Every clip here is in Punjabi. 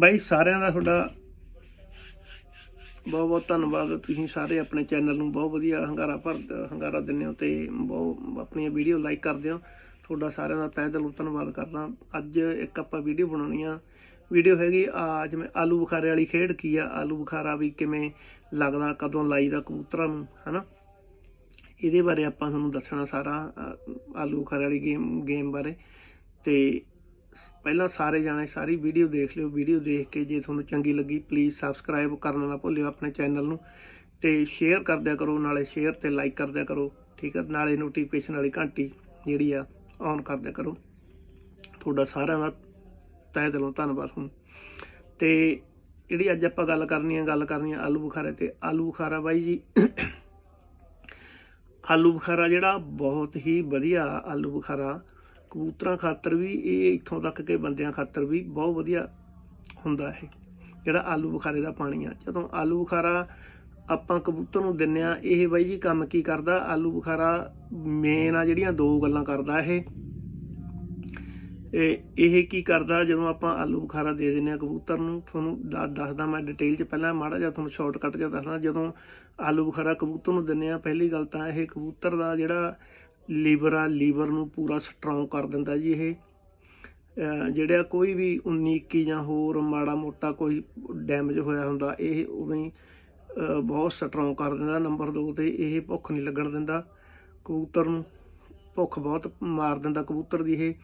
ਬਾਈ, ਸਾਰਿਆਂ ਦਾ ਤੁਹਾਡਾ ਬਹੁਤ ਬਹੁਤ ਧੰਨਵਾਦ। ਤੁਸੀਂ ਸਾਰੇ ਆਪਣੇ ਚੈਨਲ ਨੂੰ ਬਹੁਤ ਵਧੀਆ ਹੰਗਾਰਾ ਭਰ ਹੰਗਾਰਾ ਦਿੰਦੇ ਹੋ ਤੇ ਬਹੁਤ ਆਪਣੀਆਂ ਵੀਡੀਓ ਲਾਈਕ ਕਰਦੇ ਹੋ। ਤੁਹਾਡਾ ਸਾਰਿਆਂ ਦਾ ਤਹਿ ਦਿਲੋਂ ਧੰਨਵਾਦ ਕਰਦਾ। ਅੱਜ ਇੱਕ ਆਪਾਂ ਵੀਡੀਓ ਬਣਾਉਣੀ ਆ। ਵੀਡੀਓ ਹੈਗੀ ਆ ਜਿਵੇਂ ਆਲੂ ਬੁਖਾਰੇ ਵਾਲੀ ਖੇਡ ਕੀ ਆ? ਆਲੂ ਬੁਖਾਰਾ ਵੀ ਕਿਵੇਂ ਲੱਗਦਾ? ਕਦੋਂ ਲਾਈਦਾ ਕਬੂਤਰਾਂ ਨੂੰ, ਹਨਾ? ਇਹਦੇ ਬਾਰੇ ਆਪਾਂ ਤੁਹਾਨੂੰ ਦੱਸਣਾ ਸਾਰਾ ਆਲੂ ਬੁਖਾਰੇ ਵਾਲੀ ਗੇਮ ਗੇਮ ਬਾਰੇ। ਤੇ ਪਹਿਲਾਂ ਸਾਰੇ ਜਾਣੇ ਸਾਰੀ ਵੀਡੀਓ ਦੇਖ ਲਿਓ। ਵੀਡੀਓ ਦੇਖ ਕੇ ਜੇ ਤੁਹਾਨੂੰ ਚੰਗੀ ਲੱਗੀ ਪਲੀਜ਼ ਸਬਸਕ੍ਰਾਈਬ ਕਰਨਾ ਨਾ ਭੁੱਲਿਓ ਆਪਣੇ ਚੈਨਲ ਨੂੰ ਤੇ ਸ਼ੇਅਰ ਕਰਦਿਆ ਕਰੋ, ਨਾਲੇ ਸ਼ੇਅਰ ਤੇ ਲਾਈਕ ਕਰਦਿਆ ਕਰੋ, ਠੀਕ ਹੈ ਨਾਲੇ ਨੋਟੀਫਿਕੇਸ਼ਨ ਵਾਲੀ ਘੰਟੀ ਜਿਹੜੀ ਆ ਔਨ ਕਰਦਿਆ ਕਰੋ। ਤੁਹਾਡਾ ਸਾਰਿਆਂ ਦਾ ਤਹਿ ਦਿਲੋਂ ਧੰਨਵਾਦ ਹੁਣ। ਤੇ ਜਿਹੜੀ ਅੱਜ ਆਪਾਂ ਗੱਲ ਕਰਨੀ ਆ, ਗੱਲ ਕਰਨੀ ਆ ਆਲੂ ਬੁਖਾਰੇ ਤੇ। ਆਲੂ ਬੁਖਾਰਾ ਬਾਈ ਜੀ, ਆਲੂ ਬੁਖਾਰਾ ਜਿਹੜਾ ਬਹੁਤ ਹੀ ਵਧੀਆ ਆਲੂ ਬੁਖਾਰਾ ਕਬੂਤਰਾਂ ਖਾਤਰ ਵੀ, ਇਹ ਇੱਥੋਂ ਤੱਕ ਕਿ ਬੰਦਿਆਂ ਖਾਤਰ ਵੀ ਬਹੁਤ ਵਧੀਆ ਹੁੰਦਾ ਇਹ, ਜਿਹੜਾ ਆਲੂ ਬੁਖਾਰੇ ਦਾ ਪਾਣੀ ਆ। ਜਦੋਂ ਆਲੂ ਬੁਖਾਰਾ ਆਪਾਂ ਕਬੂਤਰ ਨੂੰ ਦਿੰਨੇ ਆ, ਇਹ ਬਾਈ ਜੀ ਕੰਮ ਕੀ ਕਰਦਾ? ਆਲੂ ਬੁਖਾਰਾ ਮੇਨ ਆ ਜਿਹੜੀਆਂ ਦੋ ਗੱਲਾਂ ਕਰਦਾ ਇਹ। ਇਹ ਕੀ ਕਰਦਾ? ਜਦੋਂ ਆਪਾਂ ਆਲੂ ਬੁਖਾਰਾ ਦੇ ਦਿੰਨੇ ਆ ਕਬੂਤਰ ਨੂੰ, ਤੁਹਾਨੂੰ ਦੱਸ- ਦੱਸਦਾ ਮੈਂ ਡਿਟੇਲ 'ਚ ਪਹਿਲਾਂ, ਮਾੜਾ ਜਿਹਾ ਤੁਹਾਨੂੰ ਸ਼ਾਰਟਕਟ ਜਿਹਾ ਦੱਸਦਾ। ਜਦੋਂ ਆਲੂ ਬੁਖਾਰਾ ਕਬੂਤਰ ਨੂੰ ਦਿੰਨੇ ਆ, ਪਹਿਲੀ ਗੱਲ ਤਾਂ ਇਹ ਕਬੂਤਰ ਦਾ ਜਿਹੜਾ ਲੀਵਰ ਆ, ਲੀਵਰ ਨੂੰ ਪੂਰਾ ਸਟਰੋਂਗ ਕਰ ਦਿੰਦਾ ਜੀ ਇਹ। ਜਿਹੜਾ ਕੋਈ ਵੀ 19 21 ਜਾਂ ਹੋਰ ਮਾੜਾ ਮੋਟਾ ਕੋਈ ਡੈਮੇਜ ਹੋਇਆ ਹੁੰਦਾ, ਇਹ ਉਦੋਂ ਹੀ ਬਹੁਤ ਸਟਰੋਂਗ ਕਰ ਦਿੰਦਾ ਨੰਬਰ 2 ਤੇ, ਇਹ ਭੁੱਖ ਨਹੀਂ ਲੱਗਣ ਦਿੰਦਾ। ਕਬੂਤਰ ਨੂੰ ਭੁੱਖ ਬਹੁਤ ਮਾਰ ਦਿੰਦਾ ਕਬੂਤਰ ਦੀ ਇਹ।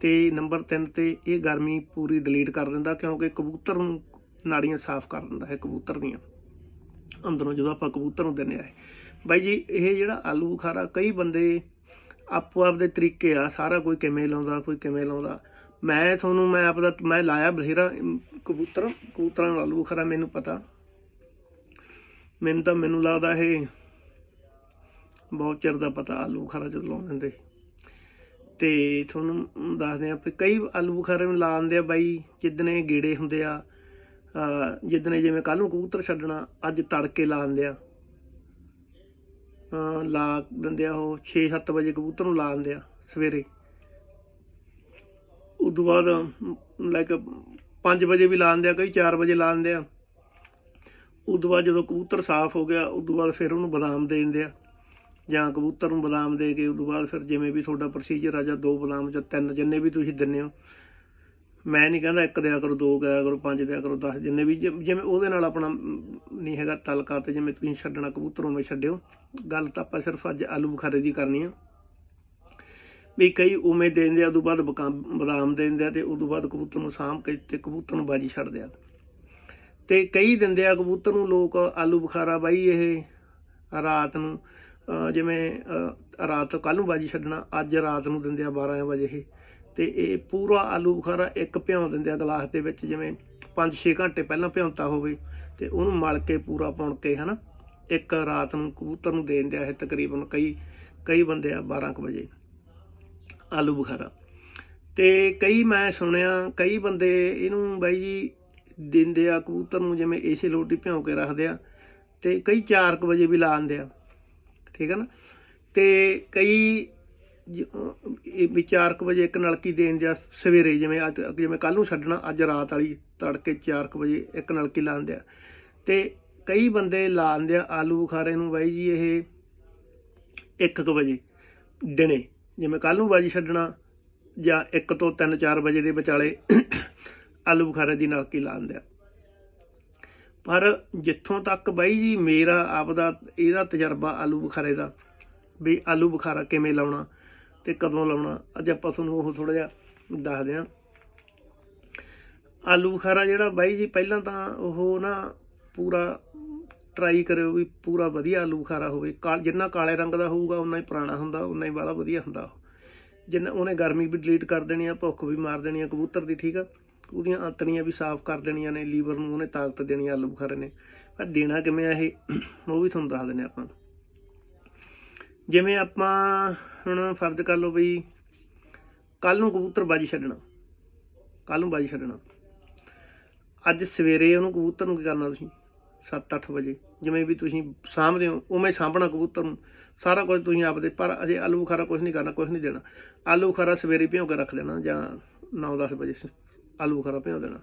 ਤੇ ਨੰਬਰ 3 ਤੇ ਇਹ ਗਰਮੀ ਪੂਰੀ ਡਿਲੀਟ ਕਰ ਦਿੰਦਾ, ਕਿਉਂਕਿ ਕਬੂਤਰ ਨੂੰ ਨਾੜੀਆਂ ਸਾਫ਼ ਕਰ ਦਿੰਦਾ ਹੈ ਕਬੂਤਰ ਦੀਆਂ। ਅੰਦਰੋਂ ਜਦੋਂ ਆਪਾਂ ਕਬੂਤਰ ਨੂੰ ਦਿੰਨੇ ਆ ਇਹ। ਬਾਈ ਜੀ, ਇਹ ਜਿਹੜਾ ਆਲੂ ਬੁਖਾਰਾ, ਕਈ ਬੰਦੇ ਆਪੋ ਆਪਦੇ ਤਰੀਕੇ ਆ, ਸਾਰਾ ਕੋਈ ਕਿਵੇਂ ਲਾਉਂਦਾ, ਕੋਈ ਕਿਵੇਂ ਲਾਉਂਦਾ। ਮੈਂ ਤੁਹਾਨੂੰ, ਮੈਂ ਆਪਦਾ, ਮੈਂ ਲਾਇਆ ਬਥੇਰਾ ਕਬੂਤਰ, ਕਬੂਤਰਾਂ ਨੂੰ ਆਲੂ ਬੁਖਾਰਾ ਮੈਨੂੰ ਪਤਾ। ਮੈਨੂੰ ਤਾਂ, ਮੈਨੂੰ ਲੱਗਦਾ ਇਹ ਬਹੁਤ ਚਿਰ ਦਾ ਪਤਾ ਆਲੂ ਬੁਖਾਰਾ ਜਦੋਂ ਲਾਉਂਦੇ ਹੁੰਦੇ ਤੇ ਤੁਹਾਨੂੰ ਦੱਸਦੇ ਆ ਵੀ ਕਈ ਆਲੂ ਬੁਖਾਰੇ ਨੂੰ ਲਾਉਂਦੇ ਆ ਬਾਈ, ਜਿੱਦਣੇ ਗੇੜੇ ਹੁੰਦੇ ਆ, ਅਹ ਜਿਵੇਂ ਕੱਲ ਨੂੰ ਕਬੂਤਰ ਛੱਡਣਾ, ਅੱਜ ਤੜਕੇ ਲਾਉਂਦੇ ਆ। ਲਾ ਦਿੰਦੇ ਆ ਉਹ 6-7 ਵਜੇ ਕਬੂਤਰ ਨੂੰ ਲਾ ਦਿੰਦੇ ਆ ਸਵੇਰੇ। ਉਦੋਂ ਬਾਅਦ ਲਾਈਕ 5 ਵਜੇ ਵੀ ਲਾ ਦਿੰਦੇ ਆ, ਕਈ 4 ਵਜੇ ਲਾ ਦਿੰਦੇ ਆ। ਉਦੋਂ ਬਾਅਦ ਜਦੋਂ ਕਬੂਤਰ ਸਾਫ਼ ਹੋ ਗਿਆ, ਉਦੋਂ ਬਾਅਦ ਫਿਰ ਉਹਨੂੰ ਬਦਾਮ ਦੇ ਦਿੰਦੇ ਆ। ਜਾਂ ਕਬੂਤਰ ਨੂੰ ਬਦਾਮ ਦੇ ਕੇ, ਉਦੋਂ ਬਾਅਦ ਫਿਰ ਜਿਵੇਂ ਵੀ ਤੁਹਾਡਾ ਪ੍ਰੋਸੀਜਰ ਆ ਜਾਂ ਦੋ ਬਦਾਮ ਜਾਂ ਤਿੰਨ, ਜਿੰਨੇ ਵੀ ਤੁਸੀਂ ਦਿੰਨੇ ਹੋ ਮੈਂ ਨਹੀਂ ਕਹਿੰਦਾ ਇੱਕ ਦਿਆ ਕਰੋ, ਦੋ ਦਿਆ ਕਰੋ, ਪੰਜ ਦਿਆ ਕਰੋ 10 ਜਿੰਨੇ ਵੀ ਜਿ- ਜਿਵੇਂ ਉਹਦੇ ਨਾਲ ਆਪਣਾ ਨਹੀਂ ਹੈਗਾ ਤਲਕਾ ਤੇ ਜਿਵੇਂ ਤੁਸੀਂ ਛੱਡਣਾ ਕਬੂਤਰ ਉਵੇਂ ਛੱਡਿਓ। ਗੱਲ ਤਾਂ ਆਪਾਂ ਸਿਰਫ ਅੱਜ ਆਲੂ ਬੁਖਾਰੇ ਦੀ ਕਰਨੀ ਆ। ਵੀ ਕਈ ਉਵੇਂ ਦੇ ਦਿੰਦੇ ਆ, ਉਦੋਂ ਬਾਅਦ ਬਕਾ- ਬਦਾਮ ਦੇ ਦਿੰਦੇ ਆ ਤੇ ਉਦੋਂ ਬਾਅਦ ਕਬੂਤਰ ਨੂੰ ਸਾਂਭ ਕੇ ਤੇ ਕਬੂਤਰ ਨੂੰ ਬਾਜੀ ਛੱਡਦੇ ਆ। ਤੇ ਕਈ ਦਿੰਦੇ ਆ ਕਬੂਤਰ ਨੂੰ ਲੋਕ ਆਲੂ ਬੁਖਾਰਾ ਬਾਈ ਇਹ ਰਾਤ ਨੂੰ ਜਿਵੇਂ, ਅਹ ਰਾਤ ਕੱਲ ਨੂੰ ਬਾਜੀ ਛੱਡਣਾ, ਅੱਜ ਰਾਤ ਨੂੰ ਦਿੰਦੇ ਆ 12 ਵਜੇ ਇਹ। ਤੇ ਇਹ ਪੂਰਾ ਆਲੂ ਬੁਖਾਰਾ ਇੱਕ ਭਿਉਂ ਦਿੰਦੇ ਆ ਗਲਾਸ ਦੇ ਵਿੱਚ, ਜਿਵੇਂ 5-6 ਘੰਟੇ ਪਹਿਲਾਂ ਭਿਉਂਤਾ ਹੋਵੇ, ਤੇ ਉਹਨੂੰ ਮਲ ਕੇ ਪੂਰਾ ਪੁਣ ਕੇ, ਹਨਾ? ਇੱਕ ਰਾਤ ਨੂੰ ਕਬੂਤਰ ਨੂੰ ਦੇ ਦਿੰਦੇ ਆ ਇਹ ਤਕਰੀਬਨ ਕਈ ਕਈ ਬੰਦੇ ਆ 12 ਕੁ ਵਜੇ, ਆਲੂ ਬੁਖਾਰਾ। ਤੇ ਕਈ ਮੈਂ ਸੁਣਿਆ, ਕਈ ਬੰਦੇ ਇਹਨੂੰ ਬਾਈ ਜੀ ਦਿੰਦੇ ਆ ਕਬੂਤਰ ਨੂੰ, ਜਿਵੇਂ ਏਸੇ ਲੋਟੀ ਭਿਉਂ ਕੇ ਰੱਖਦੇ ਆ, ਤੇ ਕਈ 4 ਕੁ ਵਜੇ ਵੀ ਲਾ ਦਿੰਦੇ ਆ, ਠੀਕ ਹੈ ਨਾ? ਤੇ ਕਈ ਇਹ ਵੀ ਚਾਰ ਕੁ ਵਜੇ ਇੱਕ ਨਲਕੀ ਦੇਣ ਦਿਆ ਸਵੇਰੇ ਜਿਵੇਂ ਅੱਜ ਜਿਵੇਂ ਕੱਲ ਨੂੰ ਛੱਡਣਾ, ਅੱਜ ਰਾਤ ਵਾਲੀ ਤੜਕੇ 4 ਕੁ ਵਜੇ ਇੱਕ ਨਲਕੀ ਲਾਉਂਦੇ ਆ। ਤੇ ਕਈ ਬੰਦੇ ਲਾਉਂਦੇ ਆ ਆਲੂ ਬੁਖਾਰੇ ਨੂੰ, ਬਾਈ ਜੀ ਇਹ 1 ਕੁ ਵਜੇ ਦਿਨੇ, ਜਿਵੇਂ ਕੱਲ ਨੂੰ ਬਾਜੀ ਛੱਡਣਾ ਜਾਂ 1 ਤੋਂ 3 4 ਵਜੇ ਦੇ ਵਿਚਾਲੇ ਆਲੂ ਬੁਖਾਰੇ ਦੀ ਨਲਕੀ ਲਾਉਂਦੇ ਆ। ਪਰ ਜਿੱਥੋਂ ਤੱਕ ਬਾਈ ਜੀ ਮੇਰਾ ਆਪਦਾ, ਇਹਦਾ ਤਜਰਬਾ ਆਲੂ ਬੁਖਾਰੇ ਦਾ, ਵੀ ਆਲੂ ਬੁਖਾਰਾ ਕਿਵੇਂ ਲਾਉਣਾ ਤੇ ਕਦੋਂ ਲਾਉਣਾ? ਅੱਜ ਆਪਾਂ ਤੁਹਾਨੂੰ ਉਹ ਥੋੜਾ ਜਿਹਾ ਦੱਸਦੇ ਹਾਂ। ਆਲੂ ਬੁਖਾਰਾ ਜਿਹੜਾ ਬਾਈ ਜੀ, ਪਹਿਲਾਂ ਤਾਂ ਉਹ ਨਾ ਪੂਰਾ ਟਰਾਈ ਕਰਿਓ ਵੀ ਪੂਰਾ ਵਧੀਆ ਆਲੂ ਬੁਖਾਰਾ ਹੋਵੇ। ਕਾਲ, ਜਿੰਨਾ ਕਾਲੇ ਰੰਗ ਦਾ ਹੋਊਗਾ ਉਨਾ ਹੀ ਪੁਰਾਣਾ ਹੁੰਦਾ ਉਨਾ ਹੀ ਬਾਲਾ ਵਧੀਆ ਹੁੰਦਾ ਉਹ। ਜਿੰਨਾ ਉਹਨੇ ਗਰਮੀ ਵੀ ਡਿਲੀਟ ਕਰ ਦੇਣੀ ਆ, ਭੁੱਖ ਵੀ ਮਾਰ ਦੇਣੀ ਆ, ਕਬੂਤਰ ਦੀ, ਠੀਕ ਆ? ਉਹਦੀਆਂ ਆਂਤੜੀਆਂ ਵੀ ਸਾਫ਼ ਕਰ ਦੇਣੀਆਂ ਨੇ, ਲੀਵਰ ਨੂੰ ਉਹਨੇ ਤਾਕਤ ਦੇਣੀ ਆ ਆਲੂ ਬੁਖਾਰੇ ਨੇ। ਪਰ ਦੇਣਾ ਕਿਵੇਂ ਆ ਇਹ, ਉਹ ਵੀ ਤੁਹਾਨੂੰ ਦੱਸ ਦਿੰਦੇ ਆਪਾਂ। ਜਿਵੇਂ ਆਪਾਂ ਹੁਣ ਫਰਜ਼ ਕਰ ਲਓ ਬਈ ਕੱਲ ਨੂੰ ਕਬੂਤਰ ਬਾਜੀ ਛੱਡਣਾ। ਕੱਲ ਨੂੰ ਬਾਜੀ ਛੱਡਣਾ। ਅੱਜ ਸਵੇਰੇ ਉਹਨੂੰ ਕਬੂਤਰ ਨੂੰ ਕੀ ਕਰਨਾ ਤੁਸੀਂ? 7-8 ਵਜੇ। ਜਿਵੇਂ ਵੀ ਤੁਸੀਂ ਸਾਂਭਦੇ ਹੋ, ਉਵੇਂ ਸਾਂਭਣਾ ਕਬੂਤਰ ਨੂੰ। ਸਾਰਾ ਕੁਝ ਤੁਸੀਂ ਆਪਦੇ ਪਰ ਅਜੇ ਆਲੂ ਬੁਖਾਰਾ ਕੁਝ ਨਹੀਂ ਕਰਨਾ ਕੁਝ ਨਹੀਂ ਦੇਣਾ। ਆਲੂ ਬੁਖਾਰਾ ਸਵੇਰੇ ਭਿਓ ਕੇ ਰੱਖ ਦੇਣਾ ਜਾਂ 9-10 ਵਜੇ ਆਲੂ ਬੁਖਾਰਾ ਭਿਓ ਦੇਣਾ।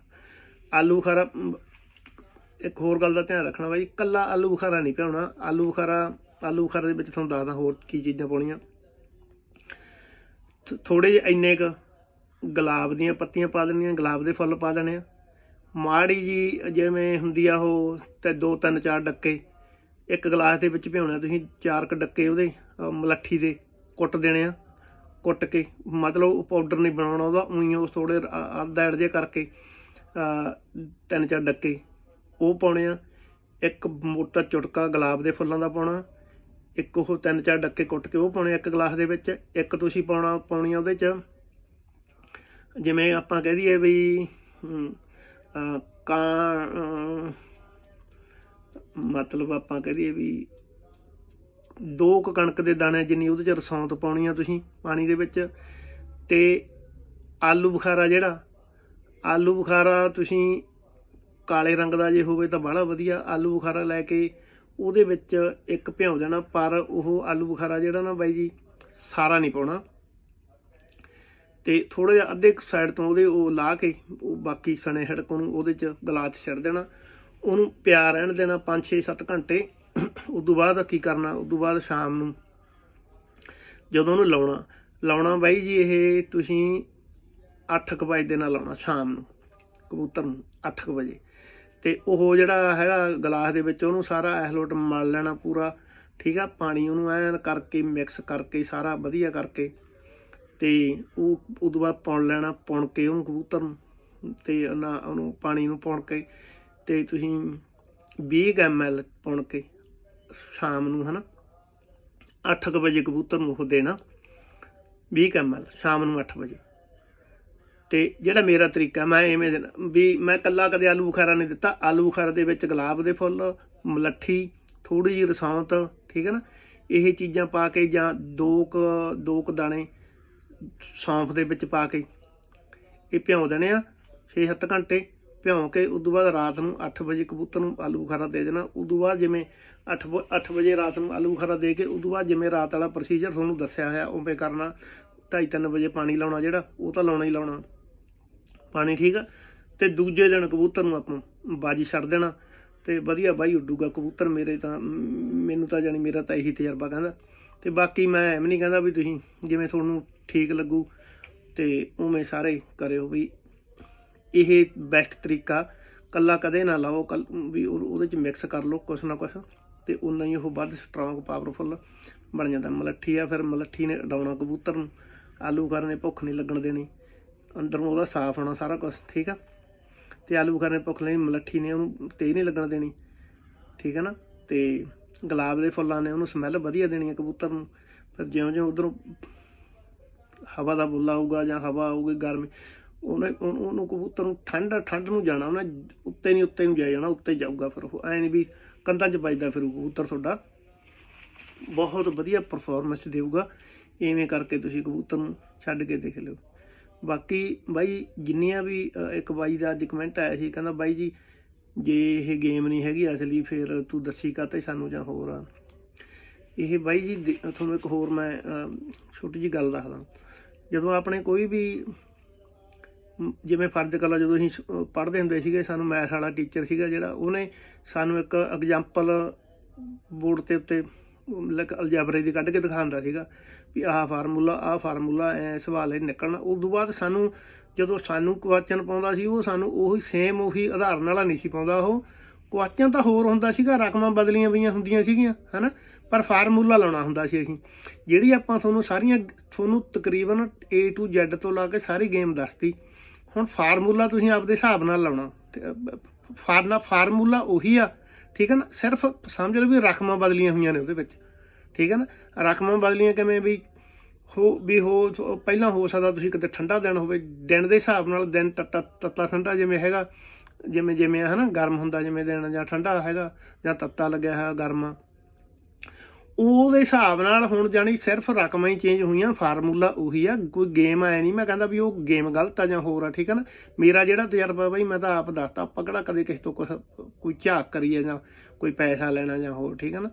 ਆਲੂ ਬੁਖਾਰਾ, ਇੱਕ ਹੋਰ ਗੱਲ ਦਾ ਧਿਆਨ ਰੱਖਣਾ ਬਾਈ, ਕੱਲਾ ਆਲੂ ਬੁਖਾਰਾ ਨਹੀਂ ਭਿਉਣਾ। ਆਲੂ ਬੁਖਾਰਾ ਆਲੂ ਬੁਖਾਰੇ ਦੇ ਵਿੱਚ ਤੁਹਾਨੂੰ ਦੱਸਦਾ ਹੋਰ ਕੀ ਚੀਜ਼ਾਂ ਪਾਉਣੀਆਂ। ਥੋੜੇ ਜਿਹੇ ਇੰਨੇ ਕ ਗੁਲਾਬ ਦੀਆਂ ਪੱਤੀਆਂ ਪਾ ਦੇਣੀਆਂ, ਗੁਲਾਬ ਦੇ ਫੁੱਲ ਪਾ ਦੇਣੇ ਆ। ਮਾੜੀ ਜੀ ਜਿਵੇਂ ਹੁੰਦੀ ਆ ਉਹ ਤੇ ਦੋ ਤਿੰਨ ਚਾਰ ਡੱਕੇ, ਇੱਕ ਗਲਾਸ ਦੇ ਵਿੱਚ ਭਿਉਣਾ ਤੁਸੀਂ, ਚਾਰ ਕ ਡੱਕੇ ਉਹਦੇ ਮਲੱਠੀ ਦੇ ਕੁੱਟ ਦੇਣੇ ਆ। ਕੁੱਟ ਕੇ ਮਤਲਬ ਉਹ ਪਾਊਡਰ ਨਹੀਂ ਬਣਾਉਣਾ ਉਹਦਾ ਉਹੀ ਉਹ ਥੋੜੇ ਅੱਧਾ ਐਡ ਜੇ ਕਰਕੇ ਤਿੰਨ ਚਾਰ ਡੱਕੇ ਉਹ ਪਾਉਣੇ ਆ। ਇੱਕ ਮੋਟਾ ਚੁਟਕਾ ਗੁਲਾਬ ਦੇ ਫੁੱਲਾਂ ਦਾ ਪਾਉਣਾ ਇੱਕ ਉਹ ਤਿੰਨ ਚਾਰ ਡੱਕੇ ਕੁੱਟ ਕੇ ਉਹ ਪਾਉਣੇ ਇੱਕ ਗਲਾਸ ਦੇ ਵਿੱਚ, ਇੱਕ ਤੁਸੀਂ ਪਾਉਣਾ, ਪਾਉਣੀ ਆ ਉਹਦੇ ਚ। ਜਿਵੇਂ ਆਪਾਂ ਕਹਿ ਦਈਏ ਵੀ ਕਾਂ ਮਤਲਬ ਆਪਾਂ ਕਹਿ ਦਈਏ ਵੀ ਦੋ ਕੁ ਕਣਕ ਦੇ ਦਾਣੇ ਜਿੰਨੀ ਉਹਦੇ ਚ ਰਸੌਂਤ ਪਾਉਣੀ ਆ ਤੁਸੀਂ ਪਾਣੀ ਦੇ ਵਿੱਚ ਤੇ ਆਲੂ ਬੁਖਾਰਾ ਜਿਹੜਾ, ਆਲੂ ਬੁਖਾਰਾ ਤੁਸੀਂ ਕਾਲੇ ਰੰਗ ਦਾ ਜੇ ਹੋਵੇ ਤਾਂ ਬੜਾ ਵਧੀਆ, ਆਲੂ ਬੁਖਾਰਾ ਲੈ ਕੇ ਉਹਦੇ ਵਿੱਚ ਇੱਕ ਭਿਉਂ ਦੇਣਾ, ਪਰ ਉਹ ਆਲੂ ਬੁਖਾਰਾ ਜਿਹੜਾ ਨਾ ਬਾਈ ਜੀ, ਸਾਰਾ ਨਹੀਂ ਪਾਉਣਾ। ਤੇ ਥੋੜਾ ਜਿਹਾ ਅੱਧੇ ਸਾਈਡ ਤੋਂ ਉਹਦੇ ਉਹ ਲਾ ਕੇ, ਉਹ ਬਾਕੀ ਸਣੇ ਹੜਕ ਨੂੰ ਉਹਦੇ ਚ ਗਲਾਸ 'ਚ ਛੱਡ ਦੇਣਾ। ਉਹਨੂੰ ਪਿਆ ਰਹਿਣ ਦੇਣਾ 5 6 7 ਘੰਟੇ। ਉਸ ਤੋਂ ਬਾਅਦ ਕੀ ਕਰਨਾ ਉਸ ਤੋਂ ਬਾਅਦ ਸ਼ਾਮ ਨੂੰ ਜਦੋਂ ਉਹਨੂੰ ਲਾਉਣਾ ਲਾਉਣਾ ਬਾਈ ਜੀ ਇਹ ਤੁਸੀਂ 8 ਵਜੇ ਦੇ ਨਾਲ ਲਾਉਣਾ, ਸ਼ਾਮ ਨੂੰ, ਕਬੂਤਰ ਨੂੰ 8 ਵਜੇ। ਤੇ ਉਹ ਜਿਹੜਾ ਹੈਗਾ ਗਲਾਸ ਦੇ ਵਿੱਚ ਉਹਨੂੰ ਸਾਰਾ ਐਸਲੋਟ ਮਲ ਲੈਣਾ ਪੂਰਾ, ਠੀਕ ਆ? ਪਾਣੀ ਉਹਨੂੰ ਐਨ ਕਰਕੇ ਮਿਕਸ ਕਰਕੇ, ਸਾਰਾ ਵਧੀਆ ਕਰਕੇ ਤੇ ਉਹ ਉਦੋਂ ਬਾਅਦ ਪਾਉਣ ਲੈਣਾ, ਪੁਣ ਕੇ ਉਹਨੂੰ ਕਬੂਤਰ ਨੂੰ ਤੇ ਨਾ ਉਹਨੂੰ ਪਾਣੀ ਨੂੰ ਪੁਣ ਕੇ ਤੇ ਤੁਸੀਂ 20 ml ਪੁਣ ਕੇ ਸ਼ਾਮ ਨੂੰ, ਹਨਾ? 8 ਵਜੇ ਕਬੂਤਰ ਨੂੰ ਉਹ ਦੇਣਾ 20 ml ਸ਼ਾਮ ਨੂੰ 8 ਵਜੇ। ਤੇ ਜਿਹੜਾ ਮੇਰਾ ਤਰੀਕਾ, ਮੈਂ ਐਵੇਂ ਦੇਣਾ ਵੀ ਮੈਂ ਕੱਲਾ ਕਦੇ ਆਲੂ ਬੁਖਾਰਾ ਨਹੀਂ ਦਿੱਤਾ। ਆਲੂ ਬੁਖਾਰਾ ਦੇ ਵਿੱਚ ਗੁਲਾਬ ਦੇ ਫੁੱਲ, ਮਲੱਠੀ ਥੋੜੀ ਜਿਹੀ ਰਸੌਂਤ, ਠੀਕ ਹੈ ਨਾ? ਇਹ ਚੀਜ਼ਾਂ ਪਾ ਕੇ ਜਾਂ ਦੋ ਕੁ ਦੋ ਕੁ ਦਾਣੇ ਸੌਂਫ ਦੇ ਵਿੱਚ ਪਾ ਕੇ ਇਹ ਭਿਉਂ ਦੇਣੇ ਆ 6-7 ਘੰਟੇ ਭਿਉਂ ਕੇ ਉਦੋਂ ਬਾਅਦ ਰਾਤ ਨੂੰ 8 ਵਜੇ ਕਬੂਤਰ ਨੂੰ ਆਲੂ ਬੁਖਾਰਾ ਦੇ ਦੇਣਾ। ਉਦੋਂ ਬਾਅਦ ਜਿਵੇਂ 8 8 ਵਜੇ ਰਾਤ ਨੂੰ ਆਲੂ ਬੁਖਾਰਾ ਦੇ ਕੇ ਉਦੋਂ ਬਾਅਦ ਜਿਵੇਂ ਰਾਤ ਵਾਲਾ ਪ੍ਰੋਸੀਜਰ ਤੁਹਾਨੂੰ ਦੱਸਿਆ ਹੋਇਆ, ਉਵੇਂ ਕਰਨਾ। 2:30 ਵਜੇ ਪਾਣੀ ਲਾਉਣਾ ਜਿਹੜਾ, ਉਹ ਤਾਂ ਲਾਉਣਾ ਹੀ ਲਾਉਣਾ। ਪਾਣੀ ਠੀਕ ਆ, ਤੇ ਦੂਜੇ ਦਿਨ ਕਬੂਤਰ ਨੂੰ ਆਪਾਂ ਬਾਜੀ ਛੱਡ ਦੇਣਾ, ਤੇ ਵਧੀਆ ਬਾਈ ਉੱਡੂਗਾ ਕਬੂਤਰ ਮੇਰੇ ਤਾਂ ਮੈਨੂੰ ਤਾਂ ਜਾਨੀ ਮੇਰਾ ਤਾਂ ਇਹੀ ਤਜਰਬਾ ਕਹਿੰਦਾ। ਤੇ ਬਾਕੀ ਮੈਂ ਐਵੇਂ ਨਹੀਂ ਕਹਿੰਦਾ ਵੀ ਤੁਸੀਂ ਜਿਵੇਂ ਤੁਹਾਨੂੰ ਠੀਕ ਲੱਗੂ, ਤੇ ਉਵੇਂ ਸਾਰੇ ਕਰਿਓ ਵੀ ਇਹ ਬੈਸਟ ਤਰੀਕਾ, ਕੱਲਾ ਕਦੇ ਨਾ ਲਾਓ, ਕੱਲ ਵੀ ਉਹਦੇ ਚ ਮਿਕਸ ਕਰ ਲਓ ਕੁਛ ਨਾ ਕੁਛ, ਤੇ ਉਨਾ ਹੀ ਉਹ ਵੱਧ ਸਟਰੋਂਗ ਪਾਵਰਫੁਲ ਬਣ ਜਾਂਦਾ। ਮਲੱਠੀ ਆ ਫਿਰ ਮਲੱਠੀ ਨੇ ਉਡਾਉਣਾ ਕਬੂਤਰ ਨੂੰ, ਆਲੂ ਬੁਖਾਰੇ ਨੇ ਭੁੱਖ ਨਹੀਂ ਲੱਗਣ ਦੇਣੀ। ਅੰਦਰੋਂ ਉਹਦਾ ਸਾਫ਼ ਹੋਣਾ ਸਾਰਾ ਕੁਝ ਠੀਕ ਆ? ਤੇ ਆਲੂ ਬੁਖਾਰੇ ਭੁੱਖ ਨਹੀਂ ਮਲੱਠੀ ਨੇ ਉਹਨੂੰ ਤੇਜ਼ ਨਹੀਂ ਲੱਗਣ ਦੇਣੀ, ਠੀਕ ਹੈ ਨਾ? ਤੇ ਗੁਲਾਬ ਦੇ ਫੁੱਲਾਂ ਨੇ ਉਹਨੂੰ ਸਮੈਲ ਵਧੀਆ ਦੇਣੀ ਹੈ ਕਬੂਤਰ ਨੂੰ। ਫਿਰ ਜਿਉਂ-ਜਿਉਂ ਉਧਰੋਂ ਹਵਾ ਦਾ ਬੁੱਲਾ ਆਊਗਾ ਜਾਂ ਹਵਾ ਆਊਗੀ ਗਰਮੀ, ਉਹਨੇ ਉਹਨੂੰ ਕਬੂਤਰ ਨੂੰ ਠੰਡ ਠੰਡ ਨੂੰ ਜਾਣਾ, ਉਹਨੇ ਉੱਤੇ ਨਹੀਂ ਉੱਤੇ ਨੂੰ ਜਾਈ ਜਾਣਾ, ਉੱਤੇ ਜਾਊਗਾ ਫਿਰ ਉਹ। ਐ ਨਹੀਂ ਵੀ ਕੰਧਾਂ 'ਚ ਵੱਜਦਾ ਫਿਰ ਉਹ ਕਬੂਤਰ ਤੁਹਾਡਾ। ਬਹੁਤ ਵਧੀਆ ਪਰਫਾਰਮੈਂਸ ਦੇਊਗਾ। ਐਵੇਂ ਕਰਕੇ ਤੁਸੀਂ ਕਬੂਤਰ ਨੂੰ ਛੱਡ ਕੇ ਦੇਖ ਲਿਓ। ਬਾਕੀ ਬਾਈ ਜਿੰਨੀਆਂ ਵੀ ਇੱਕ ਬਾਈ ਦਾ ਅੱਜ ਕਮੈਂਟ ਆਇਆ ਸੀ, ਕਹਿੰਦਾ ਬਾਈ ਜੀ, ਜੇ ਇਹ ਗੇਮ ਨਹੀਂ ਹੈਗੀ ਅਸਲੀ, ਫਿਰ ਤੂੰ ਦੱਸੀ ਕਾਤੇ ਸਾਨੂੰ ਜਾਂ ਹੋਰ ਆ। ਇਹ ਬਾਈ ਜੀ ਤੁਹਾਨੂੰ ਇੱਕ ਹੋਰ ਮੈਂ ਛੋਟੀ ਜੀ ਗੱਲ ਦੱਸਦਾ। ਜਦੋਂ ਆਪਣੇ ਕੋਈ ਵੀ ਜਿਵੇਂ ਫਰਜ਼ ਕਲਾ ਜਦੋਂ ਅਸੀਂ ਪੜ੍ਹਦੇ ਹੁੰਦੇ ਸੀਗੇ, ਸਾਨੂੰ ਮੈਥ ਵਾਲਾ ਟੀਚਰ ਸੀਗਾ ਜਿਹੜਾ, ਉਹਨੇ ਸਾਨੂੰ ਇੱਕ ਐਗਜ਼ਾਮਪਲ ਬੋਰਡ ਤੇ ਉੱਤੇ ਲਾਈਕ ਅਲਜਬਰੇ ਦੀ ਕੱਢ ਕੇ ਦਿਖਾਉਂਦਾ ਸੀਗਾ। ਵੀ ਆਹ ਫਾਰਮੂਲਾ ਆਹ ਫਾਰਮੂਲਾ ਐ ਸਵਾਲ ਇਹ ਨਿਕਲਣਾ। ਉਸ ਤੋਂ ਬਾਅਦ ਸਾਨੂੰ ਜਦੋਂ ਸਾਨੂੰ ਕੁਐਸਚਨ ਪਾਉਂਦਾ ਸੀ ਉਹ ਸਾਨੂੰ ਉਹੀ ਸੇਮ ਉਹੀ ਆਧਾਰਨ ਵਾਲਾ ਨਹੀਂ ਸੀ ਪਾਉਂਦਾ ਉਹ। ਕੁਐਸਚਨ ਤਾਂ ਹੋਰ ਹੁੰਦਾ ਸੀਗਾ ਰਕਮਾਂ ਬਦਲੀਆਂ ਪਈਆਂ ਹੁੰਦੀਆਂ ਸੀਗੀਆਂ ਹਨਾ? ਪਰ ਫਾਰਮੂਲਾ ਲਾਉਣਾ ਹੁੰਦਾ ਸੀ ਅਸੀਂ। ਜਿਹੜੀ ਆਪਾਂ ਤੁਹਾਨੂੰ ਸਾਰੀਆਂ ਤੁਹਾਨੂੰ ਤਕਰੀਬਨ A to Z ਤੋਂ ਲਾ ਕੇ ਸਾਰੀ ਗੇਮ ਦੱਸਤੀ ਹੁਣ ਫਾਰਮੂਲਾ ਤੁਸੀਂ ਆਪਦੇ ਹਿਸਾਬ ਨਾਲ ਲਾਉਣਾ। ਤੇ, ਫਾਰਨਾ ਫਾਰਮੂਲਾ ਉਹੀ ਆ ਠੀਕ ਹੈ ਨਾ? ਸਿਰਫ ਸਮਝ ਲਓ ਵੀ ਰਕਮਾਂ ਬਦਲੀਆਂ ਹੋਈਆਂ ਨੇ ਉਹਦੇ ਵਿੱਚ। ਠੀਕ ਹੈ ਨਾ? ਰਕਮਾਂ ਬਦਲੀਆਂ ਕਿਵੇਂ ਵੀ ਹੋ ਵੀ ਹੋ, ਪਹਿਲਾਂ ਹੋ ਸਕਦਾ ਤੁਸੀਂ ਕਿਤੇ ਠੰਡਾ ਦਿਨ ਹੋਵੇ, ਦਿਨ ਦੇ ਹਿਸਾਬ ਨਾਲ ਦਿਨ ਤੱਤਾ ਤੱਤਾ ਠੰਡਾ ਜਿਵੇਂ ਹੈਗਾ, ਜਿਵੇਂ ਜਿਵੇਂ ਹੈ ਨਾ ਗਰਮ ਹੁੰਦਾ ਜਿਵੇਂ ਦਿਨ ਜਾਂ ਠੰਡਾ ਹੈਗਾ, ਜਾਂ ਤੱਤਾ ਲੱਗਿਆ ਹੋਇਆ ਗਰਮ। ਉਹਦੇ ਹਿਸਾਬ ਨਾਲ ਹੁਣ ਜਾਣੀ ਸਿਰਫ ਰਕਮਾਂ ਹੀ ਚੇਂਜ ਹੋਈਆਂ ਫਾਰਮੂਲਾ ਉਹੀ ਆ, ਕੋਈ ਗੇਮ ਆਇਆ ਨਹੀਂ, ਮੈਂ ਕਹਿੰਦਾ ਵੀ ਉਹ ਗੇਮ ਗਲਤ ਆ ਜਾਂ ਹੋਰ ਆ, ਠੀਕ ਹੈ ਨਾ? ਮੇਰਾ ਜਿਹੜਾ ਤਜਰਬਾ ਬਈ, ਮੈਂ ਤਾਂ ਆਪ ਦੱਸਤਾ, ਆਪਾਂ ਕਦੇ ਕਿਸੇ ਤੋਂ ਕੁਛ, ਕੋਈ ਝਾਕ ਕਰੀਏ ਜਾਂ ਕੋਈ ਪੈਸਾ ਲੈਣਾ ਜਾਂ ਹੋਰ, ਠੀਕ ਹੈ ਨਾ?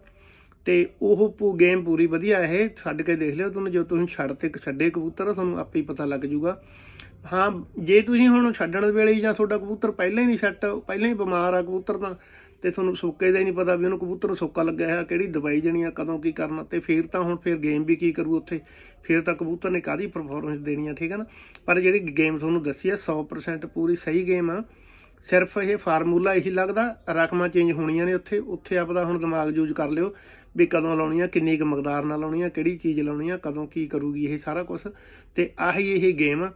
ਤੇ ਉਹ ਪੂ ਗੇਮ ਪੂਰੀ ਵਧੀਆ ਇਹ, ਛੱਡ ਕੇ ਦੇਖ ਲਿਓ ਤੁਹਾਨੂੰ ਜੋ ਤੁਸੀਂ ਛੱਡ ਤੇ ਛੱਡੇ ਕਬੂਤਰ, ਤੁਹਾਨੂੰ ਆਪੇ ਹੀ ਪਤਾ ਲੱਗ ਜੂਗਾ। ਹਾਂ, ਜੇ ਤੁਸੀਂ ਹੁਣ ਛੱਡਣ ਦੇ ਵੇਲੇ ਜਾਂ ਤੁਹਾਡਾ ਕਬੂਤਰ ਪਹਿਲਾਂ ਹੀ ਨਹੀਂ ਸੈੱਟ ਪਹਿਲਾਂ ਹੀ ਬਿਮਾਰ ਆ ਕਬੂਤਰ ਤਾਂ, ਤੇ ਤੁਹਾਨੂੰ ਸੁੱਕੇ ਦਾ ਹੀ ਨਹੀਂ ਪਤਾ ਵੀ ਉਹਨੂੰ ਕਬੂਤਰ ਨੂੰ ਸੁੱਕਾ ਲੱਗਿਆ ਹੈ ਕਿਹੜੀ ਦਵਾਈ ਦੇਣੀ ਆ, ਕਦੋਂ ਕੀ ਕਰਨਾ, ਤੇ ਫਿਰ ਤਾਂ ਹੁਣ ਫਿਰ ਗੇਮ ਵੀ ਕੀ ਕਰੂ ਉੱਥੇ? ਫਿਰ ਤਾਂ ਕਬੂਤਰ ਨੇ ਕਾਦੀ ਪਰਫਾਰਮੈਂਸ ਦੇਣੀ ਆ, ਠੀਕ ਹੈ ਨਾ? ਪਰ ਜਿਹੜੀ ਗੇਮ ਤੁਹਾਨੂੰ ਦੱਸੀ ਆ 100% ਪੂਰੀ ਸਹੀ ਗੇਮ ਆ। ਸਿਰਫ ਇਹ ਫਾਰਮੂਲਾ ਇਹੀ ਲੱਗਦਾ, ਰਕਮਾਂ ਚੇਂਜ ਹੋਣੀਆਂ ਨੇ ਉੱਥੇ ਉੱਥੇ ਆਪਦਾ ਹੁਣ ਦਿਮਾਗ ਯੂਜ਼ ਕਰ ਲਿਓ। ਵੀ ਕਦੋਂ ਲਾਉਣੀ ਆ, ਕਿੰਨੀ ਕੁ ਮਕਦਾਰ ਨਾਲ ਲਾਉਣੀ ਆ, ਕਿਹੜੀ ਚੀਜ਼ ਲਾਉਣੀ ਆ, ਕਦੋਂ ਕੀ ਕਰੂਗੀ ਇਹ ਸਾਰਾ ਕੁਝ ਤੇ ਆਹੀ ਇਹ ਗੇਮ ਆ।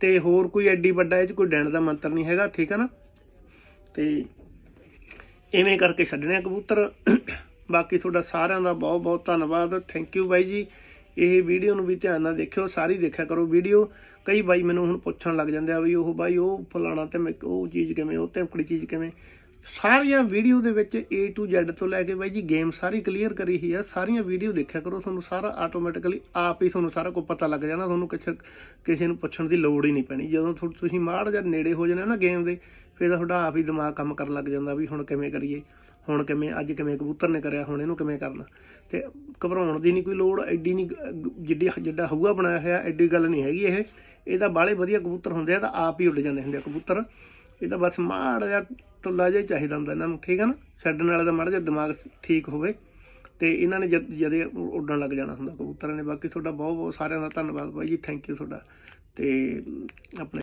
ਤੇ ਹੋਰ ਕੋਈ ਐਡੀ ਵੱਡਾ ਇਹ ਚ ਕੋਈ ਡੈਣ ਦਾ ਮੰਤਰ ਨਹੀਂ ਹੈਗਾ, ਠੀਕ ਆ ਨਾ? ਤੇ ਇਵੇਂ ਕਰਕੇ ਛੱਡਣੇ ਆ ਕਬੂਤਰ। ਬਾਕੀ ਤੁਹਾਡਾ ਸਾਰਿਆਂ ਦਾ ਬਹੁਤ ਬਹੁਤ ਧੰਨਵਾਦ। ਥੈਂਕ ਯੂ ਬਾਈ ਜੀ। ਇਹ ਵੀਡੀਓ ਨੂੰ ਵੀ ਧਿਆਨ ਨਾਲ ਦੇਖਿਓ, ਸਾਰੀ ਦੇਖਿਆ ਕਰੋ ਵੀਡੀਓ ਕਈ ਬਾਈ ਮੈਨੂੰ ਹੁਣ ਪੁੱਛਣ ਲੱਗ ਜਾਂਦੇ ਆ ਵੀ ਉਹ ਬਾਈ ਉਹ ਫਲਾਣਾ ਤੇ ਮੈਂ ਉਹ ਚੀਜ਼ ਕਿਵੇਂ, ਉਹ ਤੈਂਕੜੀ ਚੀਜ਼ ਕਿਵੇਂ? ਸਾਰੀਆਂ ਵੀਡੀਓ ਦੇ ਵਿੱਚ A to Z ਤੋਂ ਲੈ ਕੇ ਬਾਈ ਜੀ ਗੇਮ ਸਾਰੀ ਕਲੀਅਰ ਕਰੀ ਹੀ ਆ। ਸਾਰੀਆਂ ਵੀਡੀਓ ਦੇਖਿਆ ਕਰੋ, ਤੁਹਾਨੂੰ ਸਾਰਾ ਆਟੋਮੈਟਿਕਲੀ ਆਪ ਹੀ ਤੁਹਾਨੂੰ ਸਾਰਾ ਕੁਝ ਪਤਾ ਲੱਗ ਜਾਣਾ। ਤੁਹਾਨੂੰ ਕਿਸੇ ਕਿਸੇ ਨੂੰ ਪੁੱਛਣ ਦੀ ਲੋੜ ਹੀ ਨਹੀਂ ਪੈਣੀ। ਜਦੋਂ ਤੁਸੀਂ ਮਾੜ ਜਾਂ ਨੇੜੇ ਹੋ ਜਾਣਾ ਨਾ ਗੇਮ ਦੇ, ਫਿਰ ਤਾਂ ਤੁਹਾਡਾ ਆਪ ਹੀ ਦਿਮਾਗ ਕੰਮ ਕਰਨ ਲੱਗ ਜਾਂਦਾ ਵੀ ਹੁਣ ਕਿਵੇਂ ਕਰੀਏ, ਹੁਣ ਕਿਵੇਂ, ਅੱਜ ਕਿਵੇਂ ਕਬੂਤਰ ਨੇ ਕਰਿਆ, ਹੁਣ ਇਹਨੂੰ ਕਿਵੇਂ ਕਰਨਾ। ਤੇ ਘਬਰਾਉਣ ਦੀ ਨਹੀਂ ਕੋਈ ਲੋੜ, ਐਡੀ ਨਹੀਂ ਜਿੱਡੀ ਜਿੱਡਾ ਹਊਆ ਬਣਾਇਆ ਹੋਇਆ, ਐਡੀ ਗੱਲ ਨਹੀਂ ਹੈਗੀ ਇਹ। ਇਹ ਤਾਂ ਬਾਲੇ ਵਧੀਆ ਕਬੂਤਰ ਹੁੰਦੇ ਆ, ਤਾਂ ਆਪ ਹੀ ਉੱਡ ਜਾਂਦੇ ਹੁੰਦੇ ਆ ਕਬੂਤਰ। ਇਹ ਤਾਂ ਬਸ ਮਾੜਾ ਜਿਹਾ ਟੁੱਲਾ ਜਿਹਾ ਹੀ ਚਾਹੀਦਾ ਹੁੰਦਾ ਇਹਨਾਂ ਨੂੰ, ਠੀਕ ਹੈ ਨਾ? ਛੱਡਣ ਵਾਲੇ ਦਾ ਮਾੜਾ ਜਿਹਾ ਦਿਮਾਗ ਠੀਕ ਹੋਵੇ ਤੇ ਇਹਨਾਂ ਨੇ ਜਦ ਜਦੇ ਉੱਡਣ ਲੱਗ ਜਾਣਾ ਹੁੰਦਾ ਕਬੂਤਰਾਂ ਨੇ। ਬਾਕੀ ਤੁਹਾਡਾ ਬਹੁਤ ਬਹੁਤ ਸਾਰਿਆਂ ਦਾ ਧੰਨਵਾਦ ਬਾਈ ਜੀ ਥੈਂਕ ਯੂ ਤੁਹਾਡਾ ਤੇ ਆਪਣੇ